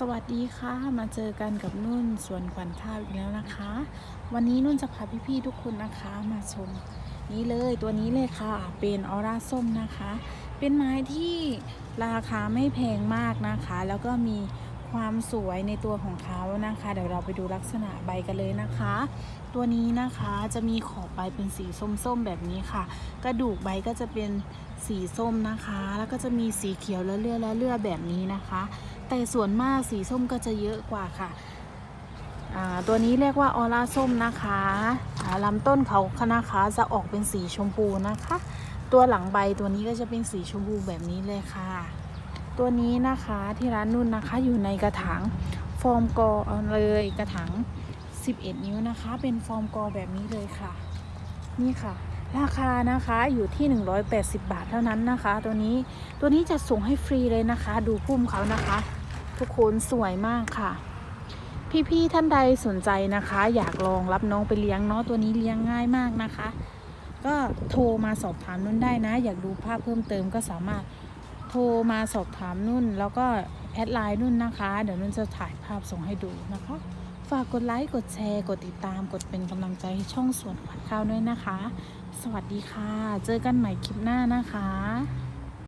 สวัสดีค่ะ มาเจอกันกับนุ่นสวนขวัญข้าวอีกแล้วนะคะ วันนี้นุ่นจะพาพี่ๆทุกคนนะคะมาชม นี่เลยตัวนี้เลยค่ะ เป็นออร่าส้มนะคะ เป็นไม้ที่ราคาไม่แพงมากนะคะ แล้วก็มีความสวยในตัวของเขานะคะ เดี๋ยวเราไปดูลักษณะใบกันเลยนะคะ ตัวนี้นะคะจะมีขอบใบเป็นสีส้มๆแบบนี้ค่ะ กระดูกใบก็จะเป็น สีส้มนะคะ แล้วก็จะมีสีเขียวและเลือดและเลือดแบบนี้นะคะ แต่ส่วนมากสีส้มก็จะเยอะกว่าค่ะตัวนี้เรียกว่าออร่าส้มนะคะลำต้นเขานะคะจะออกเป็นสีชมพูนะคะ ตัวหลังใบตัวนี้ก็จะเป็นสีชมพูแบบนี้เลยค่ะ ตัวนี้นะคะที่ร้านนุ่นนะคะอยู่ในกระถางฟอร์มกอเอาเลยกระถาง11 นิ้วนะคะ เป็นฟอร์มกอแบบนี้เลยค่ะ นี่ค่ะ ราคานะคะอยู่ที่ 180 บาทเท่านั้นนะคะ ตัวนี้ตัวนี้จะส่งให้ฟรีเลยนะคะ ดูพุ่มเขานะคะ ทุกคนสวยมากค่ะ พี่ๆท่านใดสนใจนะคะ อยากลองรับน้องไปเลี้ยงเนาะตัวนี้เลี้ยงง่ายมากนะคะ ก็โทรมาสอบถามนุ่นได้นะ อยากดูภาพเพิ่มเติมก็สามารถโทรมาสอบถามนุ่น แล้วก็แอดไลน์นุ่นนะคะ เดี๋ยวนุ่นจะถ่ายภาพส่งให้ดูนะคะ ฝากกดไลค์ กดแชร์ กดติดตาม กดเป็นกำลังใจให้ช่องสวนขวัญข้าวด้วยนะคะ สวัสดีค่ะ เจอกันใหม่คลิปหน้านะคะ